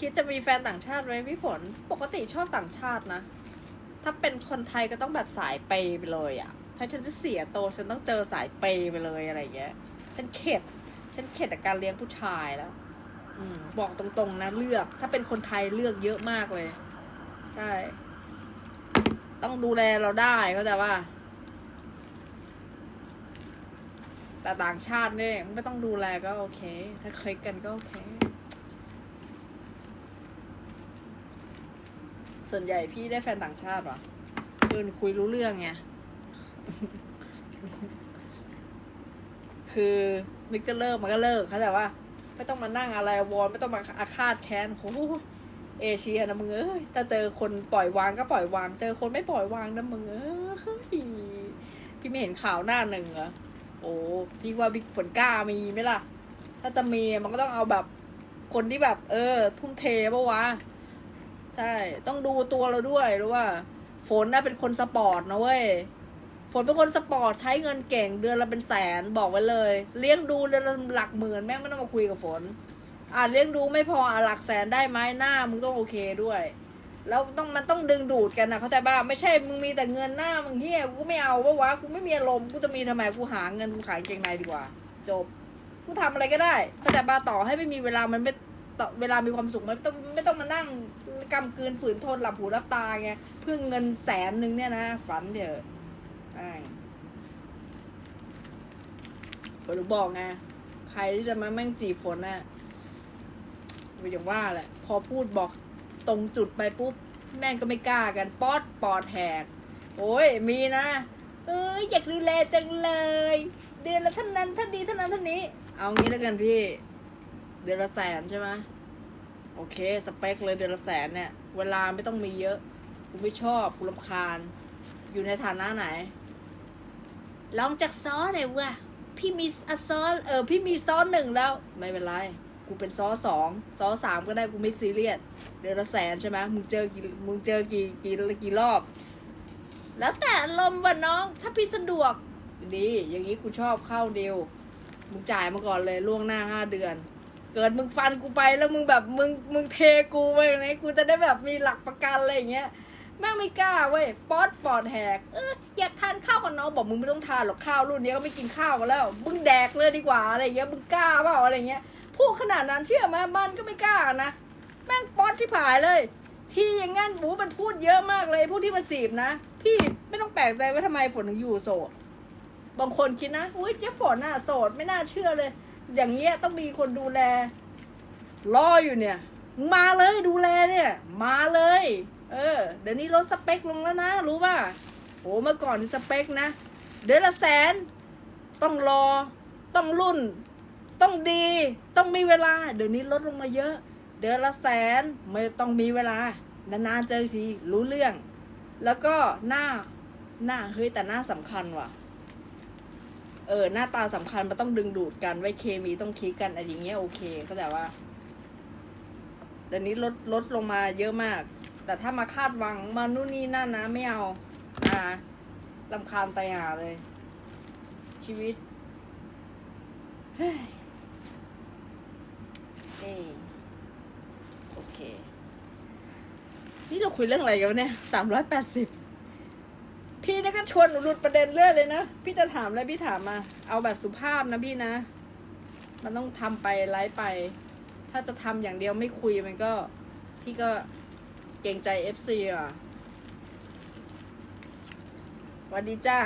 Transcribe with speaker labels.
Speaker 1: คิดจะมีแฟนต่างชาติไหมพี่ฝน ปกติชอบต่างชาตินะ ถ้าเป็นคนไทยก็ต้องแบบสายเปย์ไปเลยอะถ้าฉันจะเสียโตฉันต้องเจอสายเปย์ไปเลยอะไรอย่างเงี้ย ฉันเข็ด ฉันเข็ดกับการเลี้ยงผู้ชายแล้วอืบอกตรงๆนะเลือก ถ้าเป็นคนไทยเลือกเยอะมากเลย ใช่ ต้องดูแลเราได้เข้าใจว่า แต่ต่างชาติเนี่ยไม่ต้องดูแลก็โอเค ถ้าคลิกกันก็โอเค ส่วนใหญ่พี่ได้แฟนต่างชาติเหรอเดินคุยรู้เรื่องไง คือนึกจะเลิกมันก็เลิก เข้าใจว่า ไม่ต้องมานั่งอะไรวอนไม่ต้องมาอาฆาตแค้นโอ้โหเอเชียนะมึงเอ้ยถ้าเจอคนปล่อยวางก็ปล่อยวาง เจอคนไม่ปล่อยวางนะมึงเอ้ยพี่ไม่เห็นข่าวหน้าหนึ่งเหรอโอ้พี่ว่าบิ๊กฝนกล้ามีไหมล่ะ ถ้าจะมีมันก็ต้องเอาแบบคนที่แบบ เออ ทุ่มเทปะวะ ใช่ ต้องดูตัวเราด้วยรู้ว่า ฝนน่ะเป็นคนสปอร์ตนะเว้ย ฝนเป็นคนสปอร์ตใช้เงินเก่งเดือนละเป็นแสนบอกไว้เลย เลี้ยงดูเดือนละหลักหมื่นแม่งไม่ต้องมาคุยกับฝน อ่าเลี้ยงดูไม่พออะหลักแสนได้ไหมหน้ามึงต้องโอเคด้วย แล้วต้องมันต้องดึงดูดกันนะเข้าใจป่ะไม่ใช่มึงมีแต่เงินหน้ามึงเฮียกูไม่เอาปะวะกูไม่มีอารมณ์กูจะมีทำไมกูหาเงินกูขายเก่งในดีกว่า จบกูทำอะไรก็ได้เข้าใจป่ะต่อให้ไม่มีเวลามันไม่ต่อเวลามีความสุขมันไม่ต้องไม่ต้องมานั่ง กำกืนฝืนทนหลับหูรับตาไงเพื่อเงินแสนหนึ่งเนี่ยนะ ฝันเถอะอ้ายฝนถึงบอกไงใครที่จะมาแม่งจีบฝนน่ะก็อย่างว่าแหละ พอพูดบอกตรงจุดไปปุ๊บ แม่งก็ไม่กล้ากัน ป๊อดปอดแหกโอ้ยมีนะเอ้ยอยากดูแลจังเลย เดือนละเท่านั้นท่านี้เท่านั้นท่านี้ เอางี้แล้วกันพี่ เดือนละแสนใช่ไหม โอเค สเปคเลยเดือนละแสนเนี่ย เวลาไม่ต้องมีเยอะ กูไม่ชอบกูรำคาญ อยู่ในฐานะไหน ลองจากซอหน่อยวะพี่มีอซอเออ พี่มีซอหนึ่งแล้ว ไม่เป็นไร กูเป็นซอสองซอสามก็ได้กูไม่ซีเรียส เดือนละแสนใช่ไหมมึงเจอกี่มึงเจอกี่กี่กี่รอบ แล้วแต่อารมณ์ว่ะน้อง ถ้าพี่สะดวกดี อย่างนี้กูชอบเข้าเดียวมึงจ่ายมาก่อนเลยล่วงหน้าห้าเดือน เกิดมึงฟันกูไปแล้วมึงแบบมึงมึงเทกูไปไหนกูจะได้แบบมีหลักประกันอะไรอย่างเงี้ยแม่งไม่กล้าเว้ยป๊อดปอดแหกเอออยากทานข้าวกับน้องบอกมึงไม่ต้องทานหรอกข้าวรุ่นนี้ก็ไม่กินข้าวกันแล้วมึงแดกเลยดีกว่าอะไรอย่างเงี้ยมึงกล้าเปล่าอะไรอย่างเงี้ยพูดขนาดนั้นเชื่อไหมมันก็ไม่กล้านะแม่งป๊อดที่ผายเลย ที่อย่างงั้นหมูมันพูดเยอะมากเลยพวกที่มาจีบนะ พี่ไม่ต้องแปลกใจว่าทำไมฝนถึงอยู่โสดบางคนคิดนะอุ้ยเจ๊ฝนน่ะโสดไม่น่าเชื่อเลย อย่างเงี้ยต้องมีคนดูแล รออยู่เนี่ย มาเลยดูแลเนี่ย มาเลย เออ เดี๋ยวนี้ลดสเปคลงแล้วนะ รู้ป่ะโอ้เมื่อก่อนสเปคนะ เดือนละแสน ต้องรอ ต้องรุ่น ต้องดี ต้องมีเวลา เดี๋ยวนี้ลดลงมาเยอะ เดือนละแสนไม่ต้องมีเวลา นานๆเจอทีรู้เรื่อง แล้วก็หน้าหน้าเฮ้ยแต่หน้าสำคัญว่ะ เออหน้าตาสำคัญมันต้องดึงดูดกันไว้เคมีต้องคลิกกันอะไรอย่างเงี้ยโอเคเข้าใจว่าแต่นี้ลดลดลงมาเยอะมาก แต่ถ้ามาคาดหวังมานู่นนี่นั่นนะไม่เอาอ่าลำคาญไตายหาเลย ชีวิตเฮ้ยโอเค นี่เราคุยเรื่องอะไรกันวเนี่ยสามร้อยแปดสิบ พี่นะก็ชวนหนูหลุดประเด็นเรื่อยเลยนะ พี่จะถามอะไรพี่ถามมา เอาแบบสุภาพนะพี่นะ มันต้องทำไปไลฟ์ไป ถ้าจะทำอย่างเดียวไม่คุยมันก็ พี่ก็เกรงใจเอฟซีอะสวัสดีจ้า